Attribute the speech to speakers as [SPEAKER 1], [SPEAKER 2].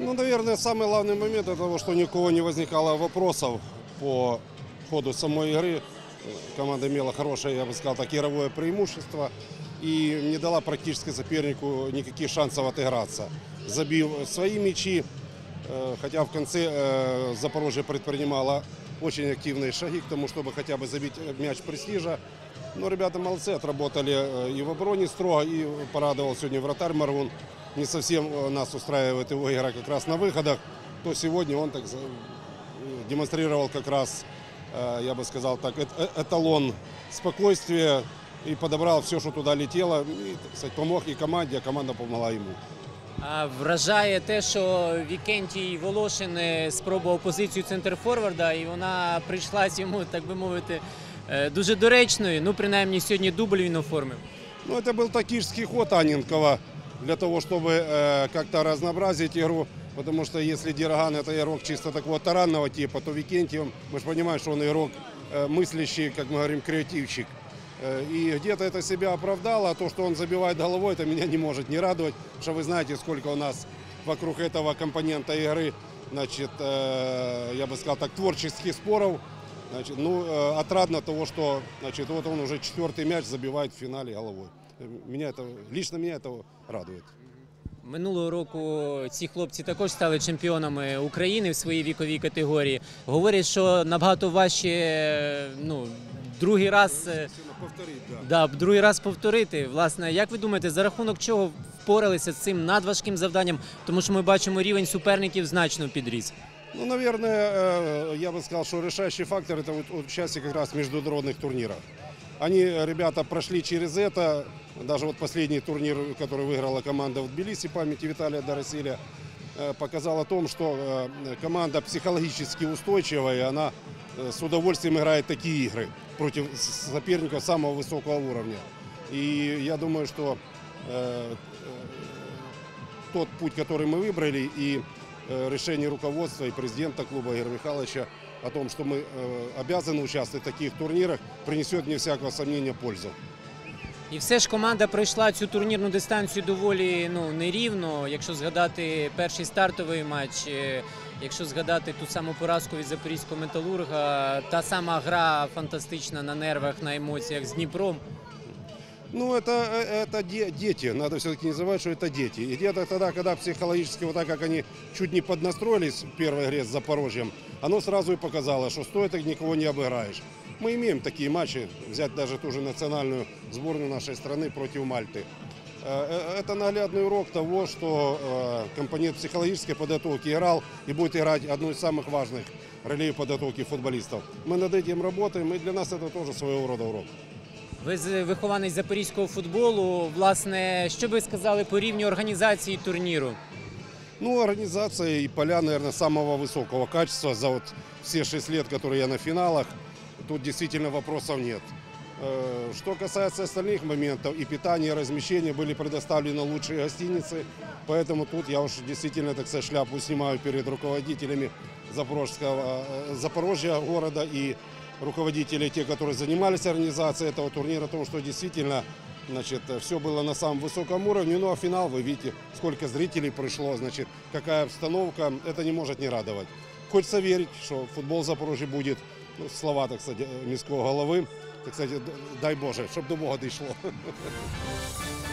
[SPEAKER 1] Ну, наверное, самый главный момент это того, что ни у кого не возникало вопросов по ходу самой игры. Э, Команда имела хорошее, я бы сказал, так, игровое преимущество и не дала практически сопернику никаких шансов отыграться. Забив свои мячи, э, хотя в конце э, Запорожье предпринимало очень активные шаги к тому, чтобы хотя бы забить мяч престижа. Но ребята молодцы, отработали э, и в обороне строго, и порадовал сегодня вратарь Марвун. Не совсем э, нас устраивает его игра как раз на выходах, то сегодня он так за- э, демонстрировал как раз, э, я бы сказал так, эт- э- эталон спокойствия и подобрал все, что туда летело. И, так сказать, помог и команде, а команда помогла ему.
[SPEAKER 2] А вражає те, що Вікентій Волошин е, спробував позицію центрфорварда, і вона прийшлась йому, так би мовити, е, дуже доречною. Ну, принаймні, сьогодні дубль він оформив.
[SPEAKER 1] Ну, это был тактический ход Аненкова для того, чтобы э, как-то разнообразить игру. Потому что если Дираган это игрок чисто такого таранного типа, то Викентьев, мы же понимаем, что он игрок э, мыслящий, как мы говорим, креативщик. Э, И где-то это себя оправдало, а то, что он забивает головой, это меня не может не радовать. Потому что вы знаете, сколько у нас вокруг этого компонента игры, значит, э, я бы сказал так, творческих споров. Значит, ну, э, отрадно того, что значит, вот он уже четвертый мяч забивает в финале головой. Э, Меня это, лично меня это радует.
[SPEAKER 2] Минулого року ці хлопці також стали чемпіонами України в своїй віковій категорії. Говорять, що набагато важче е, ну, другий раз. е,
[SPEAKER 1] Повторить, да.
[SPEAKER 2] Да, другий раз повторити. Власне, як ви думаєте, за рахунок чого впоралися з цим надважким завданням? Тому що ми бачимо рівень суперників значно підріс.
[SPEAKER 1] Ну, наверное, э, я бы сказал, что решающий фактор это вот, вот участие как раз в международных турнирах. Они, ребята, прошли через это. Даже вот последний турнир, который выиграла команда в Тбилиси, памяти Виталия Доросиля, э, показал о том, что э, команда психологически устойчивая, и она э, с удовольствием играет такие игры против с- соперников самого высокого уровня. И я думаю, что тот путь, который мы выбрали, и решение руководства и президента клуба Игоря Михайловича о том, что мы э, обязаны участвовать в таких турнирах, принесет, не всякого сомнения, пользу.
[SPEAKER 2] І все ж команда пройшла цю турнірну дистанцію доволі ну, нерівно. Якщо згадати перший стартовий матч, е, якщо згадати ту саму поразку від запорізького металурга, та сама гра фантастична на нервах, на емоціях з Дніпром.
[SPEAKER 1] Ну, это, э, это де- дети. Надо все-таки не забывать, что это дети. И где-то тогда, когда психологически, вот так как они чуть не поднастроились в первой игре с Запорожьем, оно сразу и показало, что стоит их никого не обыграешь. Мы имеем такие матчи, взять даже ту же национальную сборную нашей страны против Мальты. Э, э, Это наглядный урок того, что э, компонент психологической подготовки играл и будет играть одну из самых важных ролей в подготовке футболистов. Мы над этим работаем, и для нас это тоже своего рода урок.
[SPEAKER 2] Ви з- вихованець запорізького футболу. Власне, що би ви сказали по рівню організації турніру?
[SPEAKER 1] Ну, организация и поля, наверное, самого высокого качества за вот все шесть лет, которые я на финалах. Тут действительно вопросов нет. Э, Что касается остальных моментов, и питание, и размещение были предоставлены лучшие гостиницы. Поэтому тут я уж действительно, так сказать, шляпу снимаю перед руководителями Запорожского, э, Запорожья города и руководителей, те, которые занимались организацией этого турнира, о что действительно Значит, все было на самом высоком уровне. Ну а финал, вы видите, сколько зрителей пришло, значит, какая обстановка, это не может не радовать. Хочется верить, что футбол в Запорожье будет, ну, слова, так сказать, міського голови, так сказать, д- дай Боже, щоб до Бога дійшло.